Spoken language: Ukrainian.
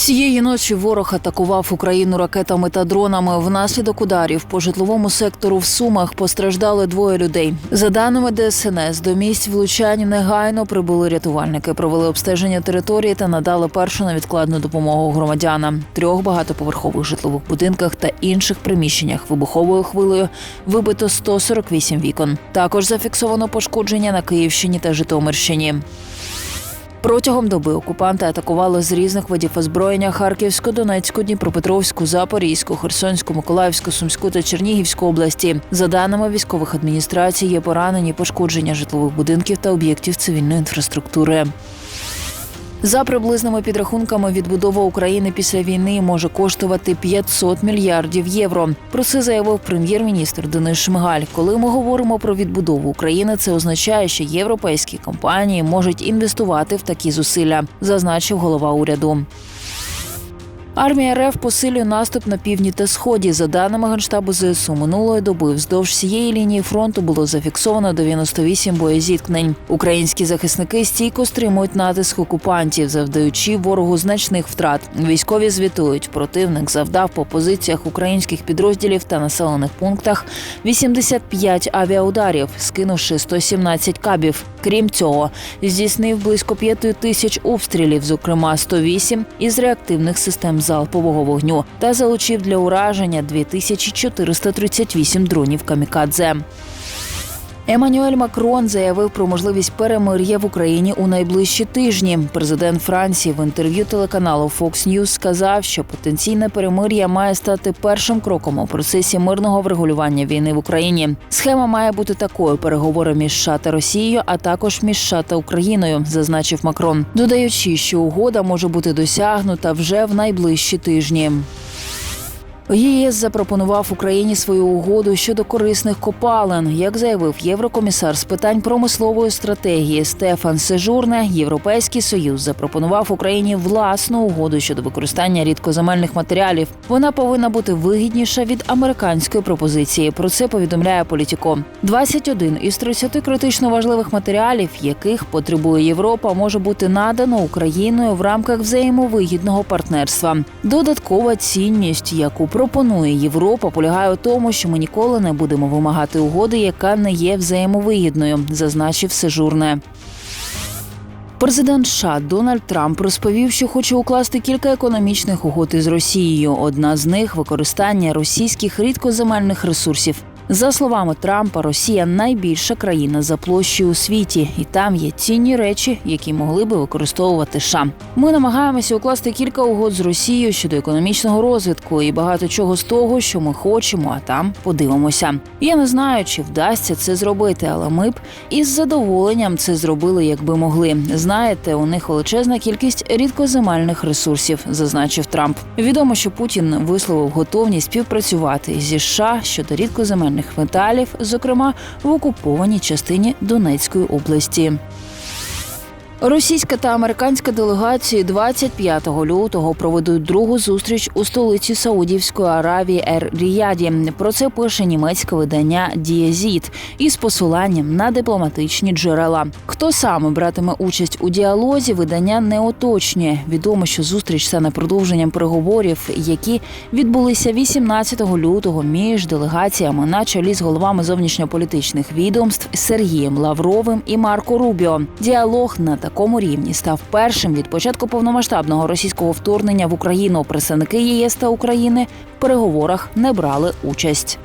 Цієї ночі ворог атакував Україну ракетами та дронами. Внаслідок ударів по житловому сектору в Сумах постраждали двоє людей. За даними ДСНС, до місць влучань негайно прибули рятувальники, провели обстеження території та надали першу невідкладну допомогу громадянам. Трьох багатоповерхових житлових будинках та інших приміщеннях вибуховою хвилею вибито 148 вікон. Також зафіксовано пошкодження на Київщині та Житомирщині. Протягом доби окупанти атакували з різних видів озброєння Харківську, Донецьку, Дніпропетровську, Запорізьку, Херсонську, Миколаївську, Сумську та Чернігівську області. За даними військових адміністрацій, є поранені пошкодження житлових будинків та об'єктів цивільної інфраструктури. За приблизними підрахунками, відбудова України після війни може коштувати 500 мільярдів євро. Про це заявив прем'єр-міністр Денис Шмигаль. Коли ми говоримо про відбудову України, це означає, що європейські компанії можуть інвестувати в такі зусилля, зазначив голова уряду. Армія РФ посилює наступ на півдні та сході. За даними генштабу ЗСУ, минулої доби вздовж всієї лінії фронту було зафіксовано 98 боєзіткнень. Українські захисники стійко стримують натиск окупантів, завдаючи ворогу значних втрат. Військові звітують, противник завдав по позиціях українських підрозділів та населених пунктах 85 авіаударів, скинувши 117 кабів. Крім цього, здійснив близько п'яти тисяч обстрілів, зокрема 108 із реактивних систем залпового вогню, та залучив для ураження 2438 дронів камікадзе. Еммануель Макрон заявив про можливість перемир'я в Україні у найближчі тижні. Президент Франції в інтерв'ю телеканалу Fox News сказав, що потенційне перемир'я має стати першим кроком у процесі мирного врегулювання війни в Україні. Схема має бути такою: переговори між США та Росією, а також між США та Україною, зазначив Макрон, додаючи, що угода може бути досягнута вже в найближчі тижні. ЄС запропонував Україні свою угоду щодо корисних копалин. Як заявив єврокомісар з питань промислової стратегії Стефан Сежурне, Європейський союз запропонував Україні власну угоду щодо використання рідкоземельних матеріалів. Вона повинна бути вигідніша від американської пропозиції. Про це повідомляє Політіко. 21 із 30 критично важливих матеріалів, яких потребує Європа, може бути надано Україною в рамках взаємовигідного партнерства. Додаткова цінність, яку пропонує Європа, полягає у тому, що ми ніколи не будемо вимагати угоди, яка не є взаємовигідною, зазначив Сежурне. Президент США Дональд Трамп розповів, що хоче укласти кілька економічних угод із Росією. Одна з них використання російських рідкоземельних ресурсів. За словами Трампа, Росія найбільша країна за площею у світі, і там є цінні речі, які могли би використовувати США. Ми намагаємося укласти кілька угод з Росією щодо економічного розвитку і багато чого з того, що ми хочемо, а там подивимося. Я не знаю, чи вдасться це зробити, але ми б із задоволенням це зробили, якби могли. Знаєте, у них величезна кількість рідкоземельних ресурсів, зазначив Трамп. Відомо, що Путін висловив готовність співпрацювати зі США щодо рідкоземельних металів, зокрема в окупованій частині Донецької області. Російська та американська делегації 25 лютого проведуть другу зустріч у столиці Саудівської Аравії Ер Ріяді. Про це пише німецьке видання Дієзіт із посиланням на дипломатичні джерела. Хто саме братиме участь у діалозі, видання не уточнює. Відомо, що зустріч стане продовженням переговорів, які відбулися 18 лютого між делегаціями на чолі з головами зовнішньополітичних відомств Сергієм Лавровим і Марко Рубіо. Діалог на такому рівні став першим від початку повномасштабного російського вторгнення в Україну. Представники ЄС та України в переговорах не брали участь.